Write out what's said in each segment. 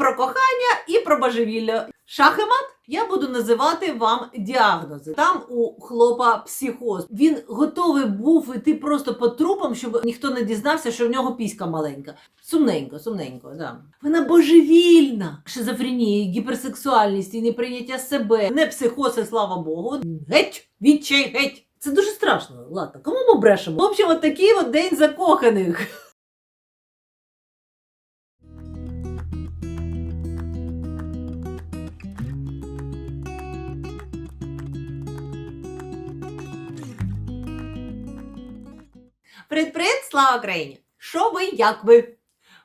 про кохання, і про божевілля. Шах і мат я буду називати вам діагнози. Там у хлопа психоз. Він готовий був іти просто по трупам, щоб ніхто не дізнався, що в нього піська маленька. Сумненько, сумненько, да. Вона божевільна. Шизофренія, гіперсексуальність і неприйняття себе. Не психоз, і слава Богу. Геть, відчай, геть. Це дуже страшно. Ладно, кому ми брешемо? В общем, от такий от день закоханих. Привіт-привіт, слава Україні! Що ви, як ви?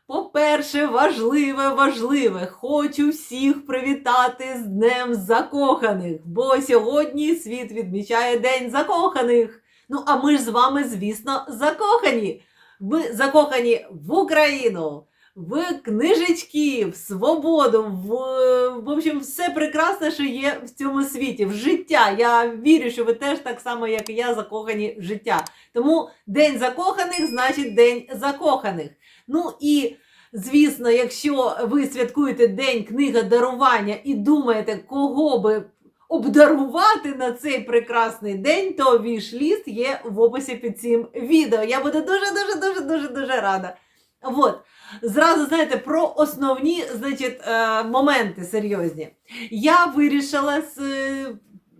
По-перше, важливе, важливе, хочу всіх привітати з Днем Закоханих, бо сьогодні світ відмічає День закоханих. Ну, а ми ж з вами, звісно, закохані. Ми закохані в Україну, в книжечки, в свободу, в, в общем, все прекрасне, що є в цьому світі, в життя. Я вірю, що ви теж так само, як і я, закохані в життя. Тому День закоханих значить День закоханих. Ну і звісно, якщо ви святкуєте День книга дарування і думаєте, кого би обдарувати на цей прекрасний день, то віш-ліст є в описі під цим відео. Я буду дуже дуже дуже дуже дуже рада. От. Зразу знаєте про основні значить, е, моменти серйозні. Я вирішила з, е,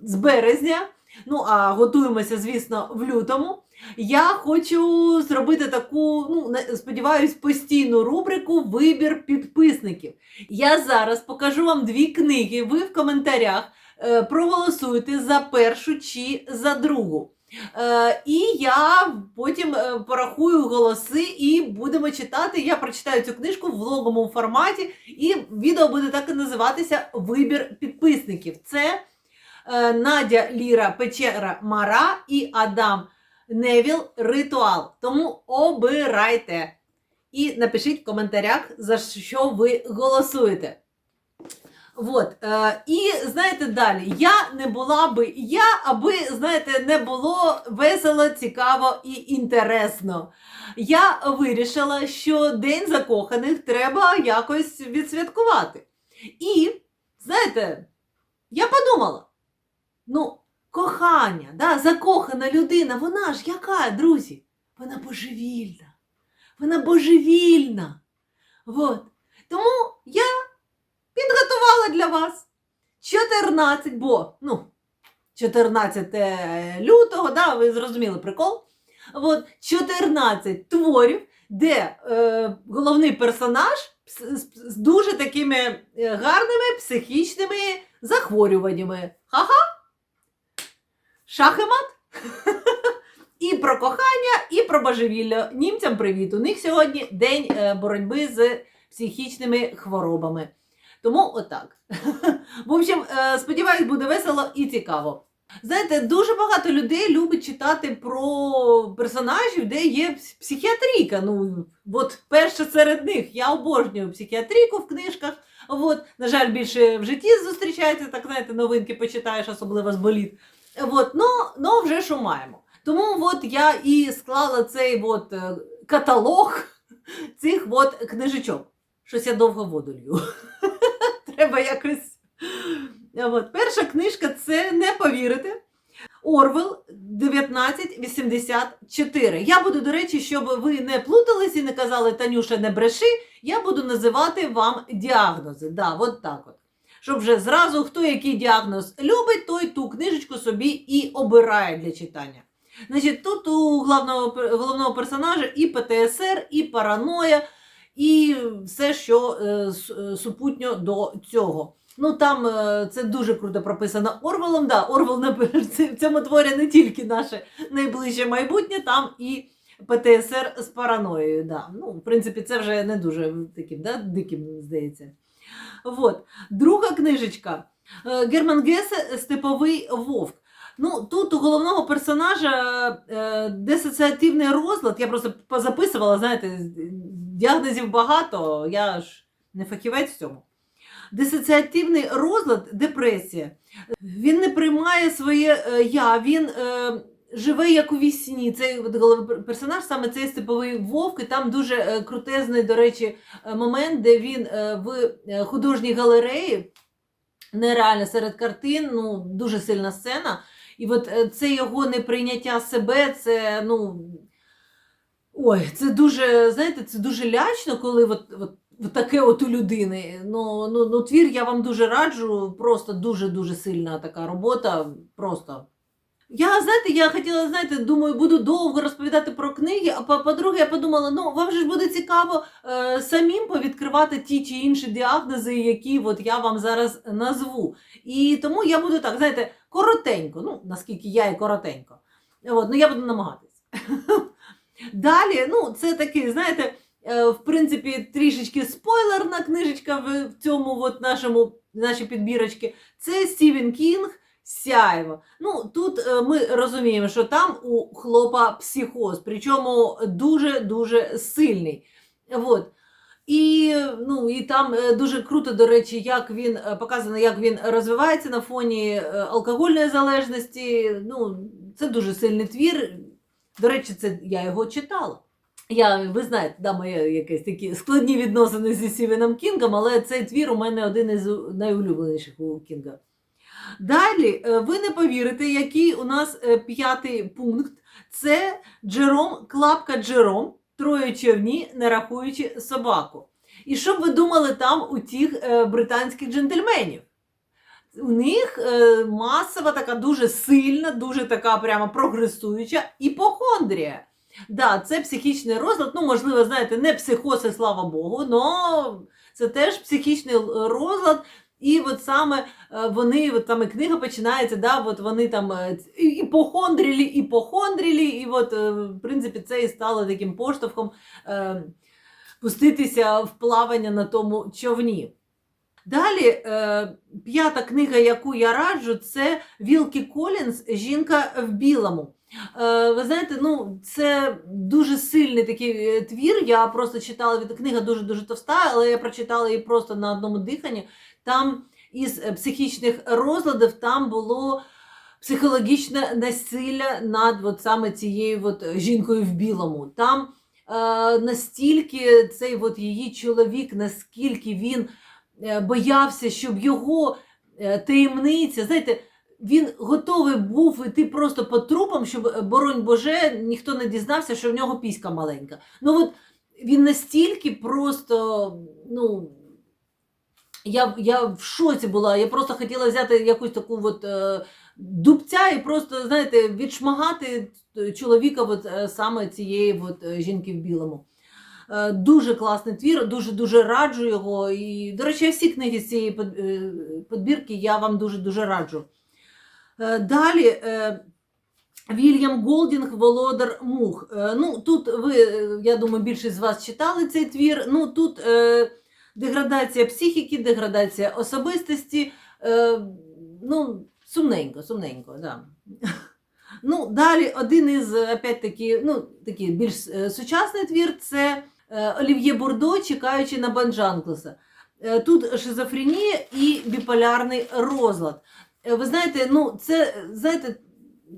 з березня, ну а готуємося, звісно, в лютому. Я хочу зробити таку, ну сподіваюсь, постійну рубрику Вибір підписників. Я зараз покажу вам дві книги. Ви в коментарях е, проголосуєте за першу чи за другу. Е, і я потім е, порахую голоси і будемо читати. Я прочитаю цю книжку в влоговому форматі, і відео буде так і називатися Вибір підписників. Це е, Надя Ліра Печера Мара і Адам Невіл Ритуал. Тому обирайте. І напишіть в коментарях, за що ви голосуєте. Вот. Е, і знаєте далі, я не була би я, аби знаєте, не було весело, цікаво і інтересно. Я вирішила, що День закоханих треба якось відсвяткувати. І, знаєте, я подумала: ну, кохання, да, закохана людина, вона ж яка, друзі? Вона божевільна. Вона божевільна. Вот. Тому я підготувала для вас 14, бо ну, 14 лютого, да, ви зрозуміли прикол. От, 14 творів, де е, головний персонаж з, дуже такими е, гарними психічними захворюваннями. Ха-ха! Шах і про кохання, і про божевілля. Німцям привіт. У них сьогодні день е, боротьби з психічними хворобами. Тому отак. В общем, е, сподіваюсь, буде весело і цікаво. Знаєте, дуже багато людей любить читати про персонажів, де є психіатрійка. Ну, от перше серед них. Я обожнюю психіатрійку в книжках. От, на жаль, більше в житті зустрічається, так знаєте, новинки почитаєш, особливо з боліт. От, ну, ну вже що маємо. Тому от я і склала цей от е, каталог цих от книжечок. Щось я довго воду лью. Треба якось. От. Перша книжка це не повірите. Орвел 1984. Я буду, до речі, щоб ви не плутались і не казали Танюша, не бреши, я буду називати вам діагнози. Да, от так от. Щоб вже зразу хто який діагноз любить, той ту книжечку собі і обирає для читання. Значить, тут у головного, головного персонажа і ПТСР, і параноя, і все, що е, е, супутньо до цього. Ну там е, це дуже круто прописано Орвелом. Да, Орвел в цьому творі не тільки наше найближче майбутнє, там і ПТСР з параноєю. Да. Ну, в принципі, це вже не дуже таким да, диким, здається. Вот. Друга книжечка Герман Гесе Степовий вовк. Ну, тут у головного персонажа дисоціативний розлад. Я просто позаписувала, знаєте, діагнозів багато, я ж не фахівець в цьому. Дисоціативний розлад, депресія. Він не приймає своє е, я, він е, живе як у вісні. Цей персонаж, саме цей степовий вовк, і там дуже е, крутезний, до речі, е, момент, де він в художній галереї, нереально серед картин, ну, дуже сильна сцена. І от це його неприйняття себе, це, ну. Ой, це дуже, знаєте, це дуже лячно, коли от, от, от таке от у людини. Ну, ну, ну, твір я вам дуже раджу, просто дуже-дуже сильна така робота. Просто. Я, знаєте, я хотіла, знаєте, думаю, буду довго розповідати про книги, а по- по-друге, я подумала, ну вам же ж буде цікаво е, самим повідкривати ті чи інші діагнози, які от я вам зараз назву. І тому я буду так, знаєте, коротенько, ну, наскільки я і коротенько. От, ну, я буду намагатись. Далі, ну, це такий, знаєте, е, в принципі, трішечки спойлерна книжечка в цьому от нашому, нашій підбірочці. Це Стівен Кінг. Сяєво. Ну, тут е, ми розуміємо, що там у хлопа психоз, причому дуже-дуже сильний. Вот. І, ну, і там е, дуже круто, до речі, як він е, показано, як він розвивається на фоні алкогольної залежності. Ну, це дуже сильний твір. До речі, це я його читала. Я, ви знаєте, да, мої якісь такі складні відносини зі Стівеном Кінгом, але цей твір у мене один із найулюбленіших у Кінга. Далі, е, ви не повірите, який у нас е, п'ятий пункт. Це Джером, клапка Джером, троє човні, не рахуючи собаку. І що б ви думали там у тих е, британських джентльменів? У них е, масова така дуже сильна, дуже така прямо прогресуюча іпохондрія. Да, це психічний розлад. Ну, можливо, знаєте, не психоз, і слава Богу, але це теж психічний розлад. І от саме е, вони, от там книга починається, да, от вони там е, іпохондрілі, іпохондрілі, і от, е, в принципі, це і стало таким поштовхом е, пуститися в плавання на тому човні. Далі, е, п'ята книга, яку я раджу, це Вілкі Колінс Жінка в білому. Е, ви знаєте, ну, це дуже сильний такий е, твір. Я просто читала від книга дуже-дуже товста, але я прочитала її просто на одному диханні. Там із психічних розладів там було психологічне насилля над от саме цією от жінкою в білому. Там е, настільки цей от її чоловік, наскільки він боявся, щоб його е, таємниця, знаєте, він готовий був іти просто по трупам, щоб, е, боронь Боже, ніхто не дізнався, що в нього піська маленька. Ну от він настільки просто, ну. Я, я в шоці була. Я просто хотіла взяти якусь таку от, е, дубця і просто, знаєте, відшмагати чоловіка от, е, саме цієї от, е, жінки в білому. Е, Дуже класний твір, дуже-дуже раджу його. І, до речі, всі книги з цієї е, подбірки я вам дуже-дуже раджу. Е, Далі Вільям Голдінг, Володар Мух. Ну, тут ви, я думаю, більшість з вас читали цей твір. Ну, тут деградація психіки, деградація особистості. Ну, сумненько, сумненько, да. Ну, далі один із, опять-таки, ну, такий більш сучасний твір це Олів'є Бурдо, чекаючи на Банджанклеса. Е, Тут шизофренія і біполярний розлад. Е, Ви знаєте, ну, це, знаєте,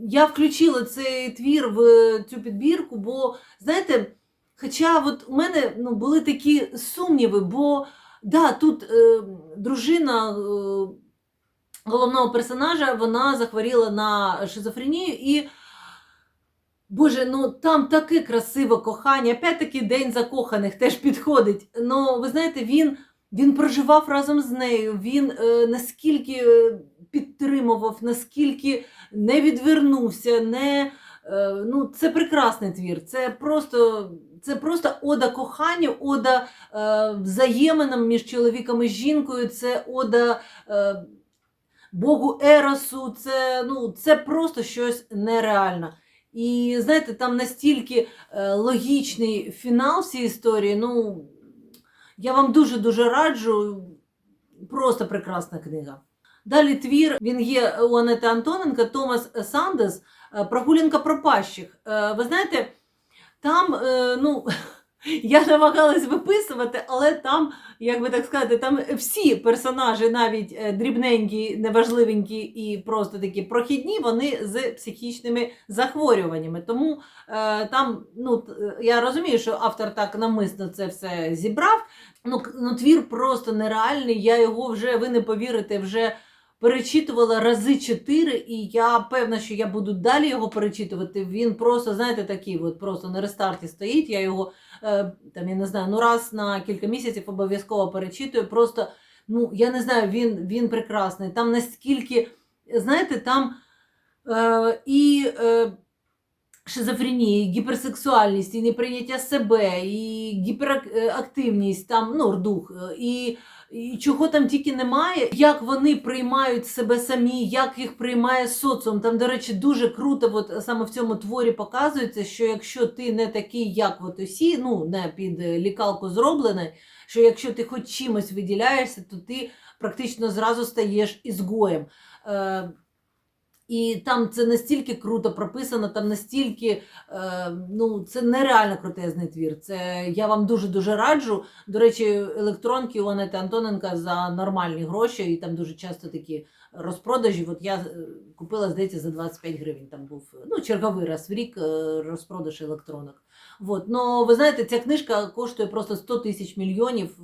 я включила цей твір в цю підбірку, бо, знаєте, хоча от у мене ну, були такі сумніви, бо да, тут е, дружина. Е, головного персонажа вона захворіла на шизофренію і. Боже, ну там таке красиве кохання. Опять-таки день закоханих теж підходить. Ну, ви знаєте, він, він проживав разом з нею. Він е, наскільки е, підтримував, наскільки не відвернувся, не. е, Ну, це прекрасний твір. Це просто, це просто ода коханню, ода е, взаєминам між чоловіком і жінкою, це ода е, Богу Еросу, це, ну, це просто щось нереальне. І знаєте, там настільки е, логічний фінал всієї історії. Ну, я вам дуже-дуже раджу. Просто прекрасна книга. Далі твір, він є у Анети Антоненка, Томас Сандес, Прогулянка пропащих. Е, Ви знаєте, там, е, ну, Я намагалась виписувати, але там, як би так сказати, там всі персонажі, навіть е, дрібненькі, неважливенькі і просто такі прохідні, вони з психічними захворюваннями. Тому е, там, ну е, я розумію, що автор так намисно це все зібрав. Ну, ну твір просто нереальний. Я його вже, ви не повірите, вже. Перечитувала рази чотири, і я певна, що я буду далі його перечитувати. Він просто, знаєте, такий, от просто на рестарті стоїть. Я його е, там, я не знаю, ну раз на кілька місяців обов'язково перечитую. Просто, ну, я не знаю, він, він прекрасний. Там наскільки, знаєте, там е, і е, шизофренія, і гіперсексуальність, і неприйняття себе, і гіперактивність, там, ну, дух, е, і. І чого там тільки немає, як вони приймають себе самі, як їх приймає соціум. Там, до речі, дуже круто, от саме в цьому творі показується, що якщо ти не такий, як от усі, ну не під е, лікалку зроблений, що якщо ти хоч чимось виділяєшся, то ти практично зразу стаєш ізгоєм. І там це настільки круто прописано, там настільки е, ну, це нереально крутезний твір. Це я вам дуже дуже раджу. До речі, електронки у Анети Антоненка за нормальні гроші, і там дуже часто такі розпродажі. От я е, купила, здається, за 25 гривень. Там був ну, черговий раз в рік е, розпродаж електронок. От. Ну, ви знаєте, ця книжка коштує просто 100 тисяч мільйонів.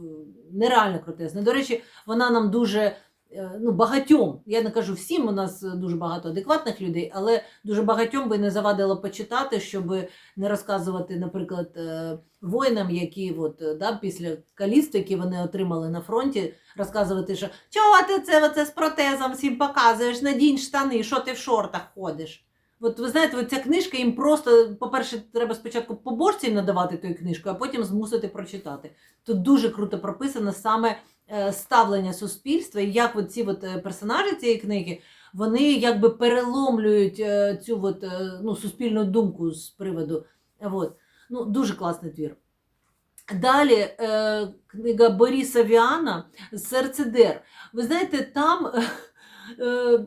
Нереально крутезна. До речі, вона нам дуже. Е, Ну, багатьом, я не кажу всім, у нас дуже багато адекватних людей, але дуже багатьом би не завадило почитати, щоб не розказувати, наприклад, е, воїнам, які от, е, да, після калісту, які вони отримали на фронті, розказувати, що чого ти це оце з протезом всім показуєш, надінь штани, що ти в шортах ходиш. От ви знаєте, ця книжка їм просто, по-перше, треба спочатку поборців надавати тою книжкою, а потім змусити прочитати. Тут дуже круто прописано саме ставлення суспільства, і як от ці от е, персонажі цієї книги вони якби переломлюють е, цю от, е, ну, суспільну думку з приводу. От. Ну, дуже класний твір. Далі е, книга Бориса Віана Серцедер. Ви знаєте, там, е,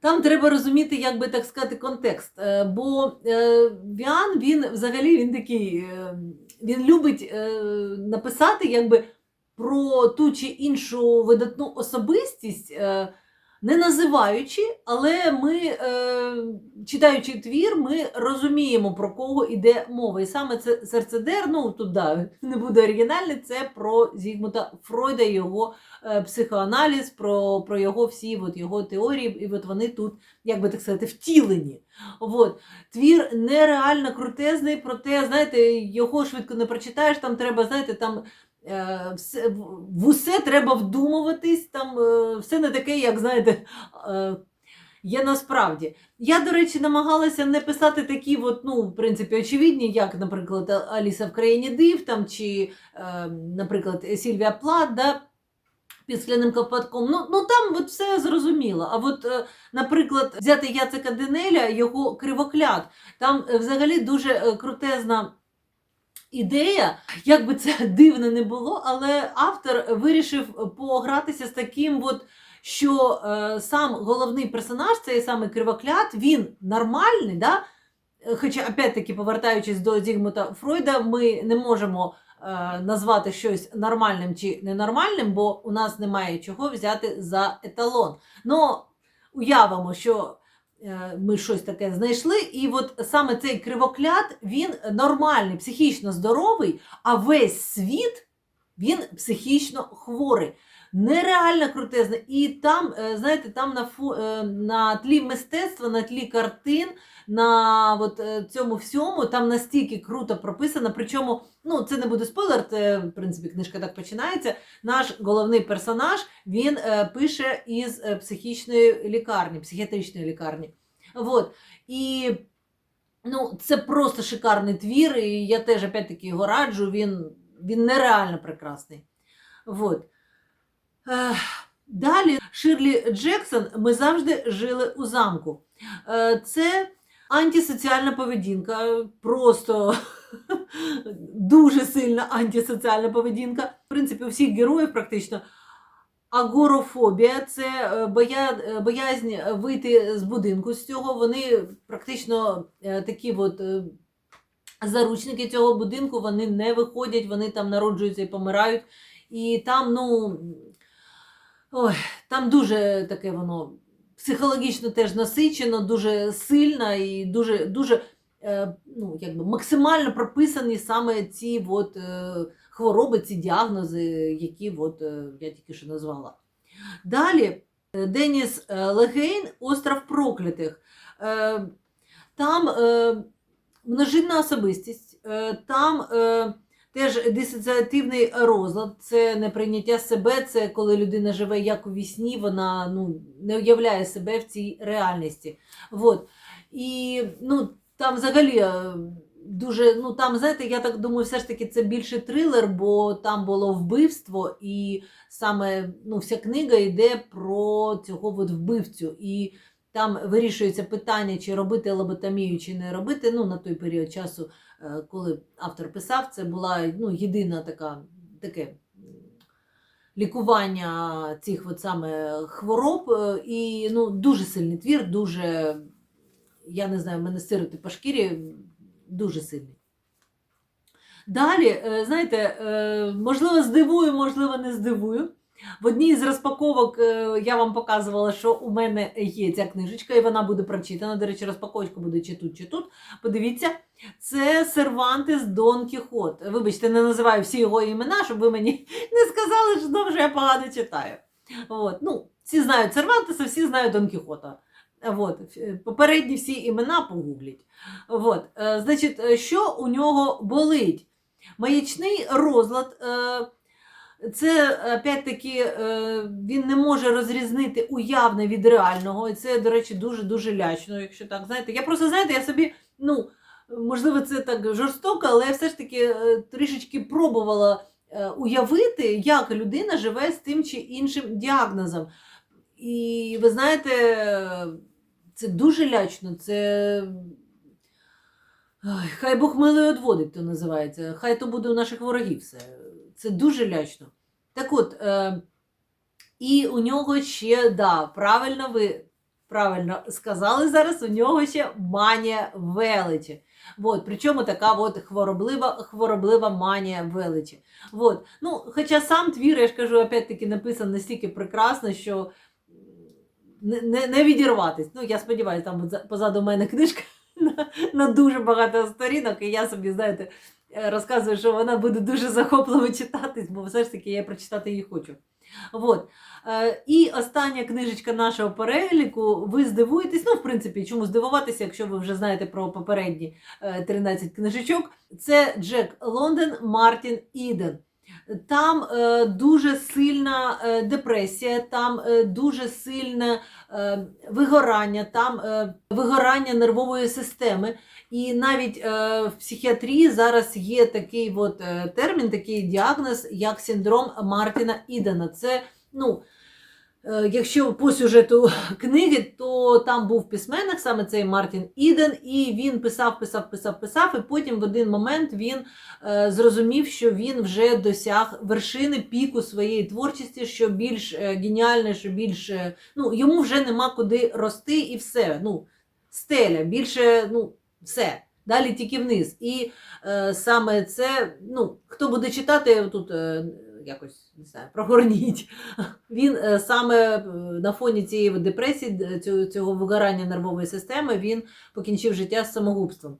там треба розуміти, як би так сказати, контекст. Е, бо е, Віан, він взагалі він такий, е, він любить е, написати якби про ту чи іншу видатну особистість. Е, не називаючи, але ми, е, читаючи твір, ми розуміємо, про кого йде мова. І саме це серцедер, ну тут да, не буде оригінальний, це про Зігмунда Фройда, його е, психоаналіз, про, про його всі от, його теорії, і от вони тут, як би так сказати, втілені. От. Твір нереально крутезний, проте, знаєте, його швидко не прочитаєш, там треба, знаєте, там в- в усе треба вдумуватись, там е, все не таке, як знаєте, е, є насправді. Я, до речі, намагалася не писати такі, от, ну, в принципі, очевидні, як, наприклад, Аліса в країні див, там, чи, е, наприклад, Сільвія Плат, да, під скляним ковпаком. Ну, ну там от все зрозуміло. А от, е, наприклад, взяти Яцека Денеля, його кривоклят, там е, взагалі дуже е, крутезна ідея, як би це дивно не було, але автор вирішив погратися з таким, от, що е, сам головний персонаж, цей самий кривоклят, він нормальний, да? Хоча, опять-таки, повертаючись до Зігмута Фройда, ми не можемо е, назвати щось нормальним чи ненормальним, бо у нас немає чого взяти за еталон. Ну, уявимо, що ми щось таке знайшли, і от саме цей кривоклят, він нормальний, психічно здоровий, а весь світ він психічно хворий. Нереально крутезно. І там, е, знаєте, там на, фу, е, на тлі мистецтва, на тлі картин, на от е, цьому всьому, там настільки круто прописано. Причому, ну, це не буде спойлер, це, в принципі, книжка так починається. Наш головний персонаж він е, пише із е, психічної лікарні, психіатричної лікарні. Вот. І ну, це просто шикарний твір, і я теж опять-таки його раджу, він, він нереально прекрасний. Ех, Далі Ширлі Джексон ми завжди жили у замку. Це антисоціальна поведінка, просто дуже сильна антисоціальна поведінка. В принципі, у всіх героїв практично агорофобія це е, боя, е, боязнь вийти з будинку з цього. Вони практично е, такі от. заручники цього будинку вони не виходять, вони там народжуються і помирають. І там, ну, ой, там дуже таке воно психологічно теж насичено, дуже сильно і дуже, дуже е, ну, якби максимально прописані саме ці от, е, хвороби, ці діагнози, які от, е, я тільки що назвала. Далі Деніс Легейн, Остров проклятих. Там множинна особистість, там теж дисоціативний розлад, це неприйняття себе, це коли людина живе як у вісні, вона ну, не уявляє себе в цій реальності. Вот. І ну, там взагалі е, дуже, ну там, знаєте, я так думаю, все ж таки це більше трилер, бо там було вбивство, і саме ну, вся книга йде про цього от вбивцю. І там вирішується питання, чи робити лоботомію, чи не робити. Ну, на той період часу, коли автор писав, це була ну, єдина така таке лікування цих от саме хвороб. е, І ну, дуже сильний твір, дуже, я не знаю, мене сироти по шкірі дуже сильний. Далі, е, знаєте, е, можливо, здивую, можливо, не здивую. В одній з розпаковок е, я вам показувала, що у мене є ця книжечка, і вона буде прочитана. До речі, розпаковочка буде чи тут, чи тут. Подивіться, це Сервантес Дон Кіхот. Вибачте, не називаю всі його імена, щоб ви мені не сказали, що знову я погано читаю. От. Ну, всі знають Сервантеса, всі знають Дон Кіхота. От. е, Попередні всі імена погугліть. От. е, Значить, що у нього болить? Маячний розлад. Це опять-таки е, він не може розрізнити уявне від реального. І це, до речі, дуже-дуже лячно, якщо так. Знаєте, я просто знаєте, я собі, ну, можливо, це так жорстоко, але я все ж таки е, трішечки пробувала е, уявити, як людина живе з тим чи іншим діагнозом. І ви знаєте, це дуже лячно. Це. Ой, хай Бог милий одводить, то називається. Хай то буде у наших ворогів все. Це дуже лячно. Так от, е, і у нього ще, да, правильно ви правильно сказали зараз, у нього ще манія величі. От, причому така от хвороблива, хвороблива манія величі. От. Ну, хоча сам твір, я ж кажу, опять-таки написан настільки прекрасно, що не, не, не відірватись. Ну, я сподіваюся, там позаду мене книжка на, дуже багато сторінок, і я собі, знаєте, е, розказую, що вона буде дуже захопливо читатись, бо все ж таки я прочитати її хочу. От. Е, І остання книжечка нашого переліку. Ви здивуєтесь, ну, в принципі, чому здивуватися, якщо ви вже знаєте про попередні е, 13 книжечок. Це Джек Лондон, Мартін Іден. Там е, дуже сильна е, депресія, там е, дуже сильне вигорання, там вигорання нервової системи. І навіть в психіатрії зараз є такий от, термін, такий діагноз, як синдром Мартіна Ідена. Це, ну, якщо по сюжету книги, то там був письменник, саме цей Мартін Іден, і він писав, писав, писав, писав, і потім в один момент він е, зрозумів, що він вже досяг вершини піку своєї творчості, що більш е, геніальне, що більш е, ну, йому вже нема куди рости, і все. Ну, стеля, більше, ну, все. Далі тільки вниз. І е, саме це, ну, хто буде читати, тут е, якось не знаю, прогорніть. Він е, саме е, на фоні цієї депресії, цього, цього вигорання нервової системи, він покінчив життя з самогубством.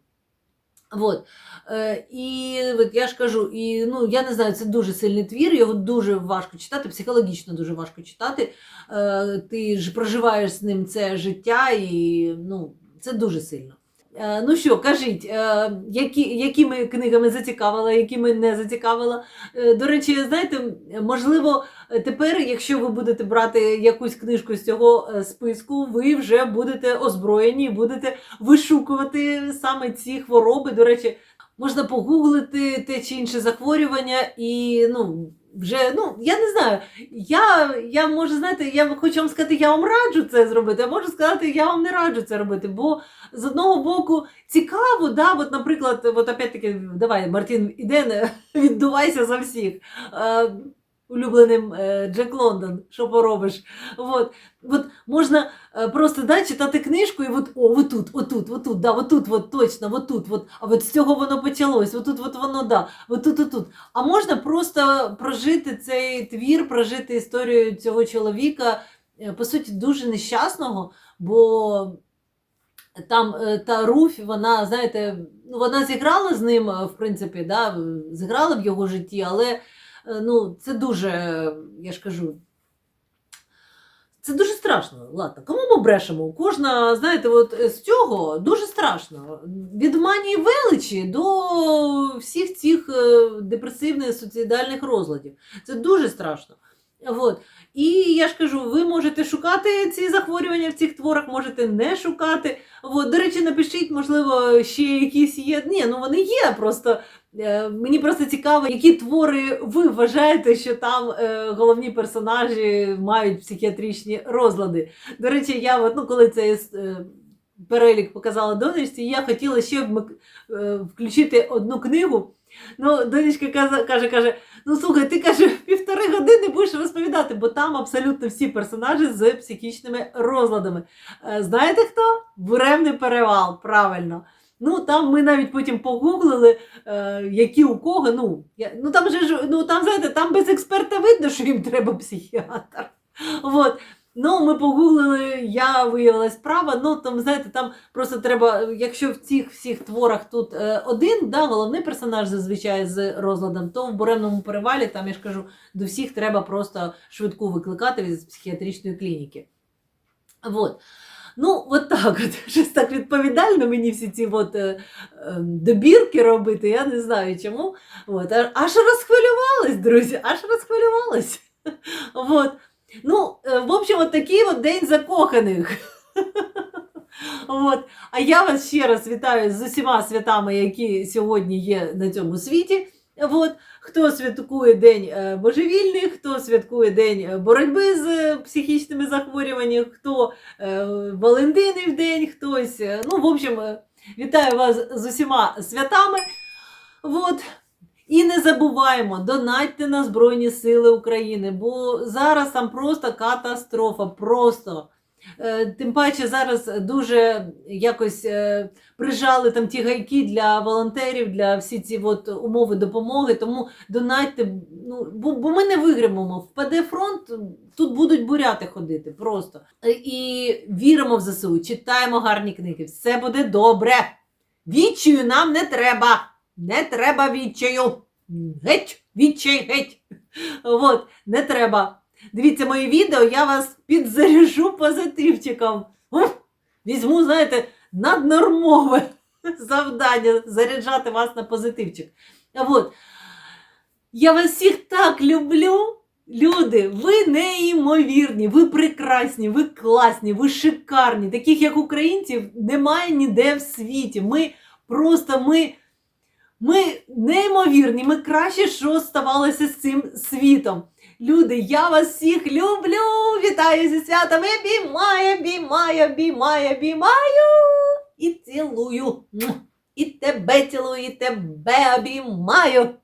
Вот. Е, і от я ж кажу, і, ну, я не знаю, це дуже сильний твір, його дуже важко читати, психологічно дуже важко читати. Е, ти ж проживаєш з ним це життя, і ну, це дуже сильно. Е, Ну що, кажіть, е, які, якими книгами зацікавила, якими не зацікавила? Е, До речі, знаєте, можливо, тепер, якщо ви будете брати якусь книжку з цього списку, ви вже будете озброєні, будете вишукувати саме ці хвороби. До речі, можна погуглити те чи інше захворювання і ну. Вже, ну, я не знаю, я, я можу, знаєте, я хочу вам сказати, я вам раджу це зробити, а можу сказати, я вам не раджу це робити. Бо з одного боку цікаво, да, от, наприклад, от опять-таки, давай, Мартін, іде, віддувайся за всіх. Улюбленим е, Джек Лондон, що поробиш. От, от можна е, просто да, читати книжку, і от, о, отут, отут, отут, да, отут, от, точно, отут, от, а от з цього воно почалось, отут, от воно, да, отут, отут. А можна просто прожити цей твір, прожити історію цього чоловіка, е, по суті, дуже нещасного, бо там та Руфь, вона, знаєте, ну, вона зіграла з ним, в принципі, да, зіграла в його житті, але ну, це дуже, я ж кажу, це дуже страшно. Ладно, кому ми брешемо? Кожна, знаєте, от е, з цього дуже страшно. Від манії величі до всіх цих е, депресивних суїцидальних розладів. Це дуже страшно. От. І я ж кажу, ви можете шукати ці захворювання в цих творах, можете не шукати. От, до речі, напишіть, можливо, ще якісь є. Ні, ну вони є. Просто е, мені просто цікаво, які твори ви вважаєте, що там е, головні персонажі мають психіатричні розлади. До речі, я от, ну, коли цей е, перелік показала донечці, я хотіла ще е, включити одну книгу. Ну, донечка каже, каже, ну слухай, ти каже, півтори години будеш розповідати, бо там абсолютно всі персонажі з психічними розладами. Е, Знаєте хто? Буремний перевал, правильно. Ну, там ми навіть потім погуглили, е, які у кого. Ну, я, ну там же ну там, знаєте, там без експерта видно, що їм треба психіатр. От. Ну, ми погуглили, я виявилась права. Ну, там, знаєте, там просто треба, якщо в цих всіх творах тут е, один, да, головний персонаж зазвичай з розладом, то в буремному перевалі, там я ж кажу, до всіх треба просто швидку викликати з психіатричної клініки. Вот. Ну, от так, от, щось так відповідально мені всі ці от, е, е, добірки робити, я не знаю чому. От, аж розхвилювалась, друзі, аж розхвилювалась. Вот. Ну, е, в общем, от такий от день закоханих. От. А я вас ще раз вітаю з усіма святами, які сьогодні є на цьому світі. От. Хто святкує День е, божевільних, хто святкує День е, боротьби з е, психічними захворюваннями, хто Валентинів день, хтось. Ну, в общем, вітаю вас з усіма святами. От. І не забуваємо, донатьте на Збройні Сили України, бо зараз там просто катастрофа. Просто. Е, Тим паче зараз дуже якось е, прижали там ті гайки для волонтерів, для всі ці от умови допомоги. Тому донатьте, ну, бо, бо ми не виграємо. Впаде фронт, тут будуть буряти ходити просто. Е, І віримо в ЗСУ, читаємо гарні книги. Все буде добре. Відчаю нам не треба. Не треба відчаю. Геть, відчай, геть. От, не треба. Дивіться мої відео, я вас підзаряжу позитивчиком. Візьму, знаєте, наднормове завдання заряджати вас на позитивчик. От. Я вас всіх так люблю. Люди, ви неймовірні, ви прекрасні, ви класні, ви шикарні. Таких як українців немає ніде в світі. Ми просто ми, ми неймовірні, ми краще, що ставалося з цим світом. Люди, я вас всіх люблю! Вітаю зі святом! і Обіймаю, обіймаю, обіймаю, і цілую. І тебе цілую, і тебе обіймаю.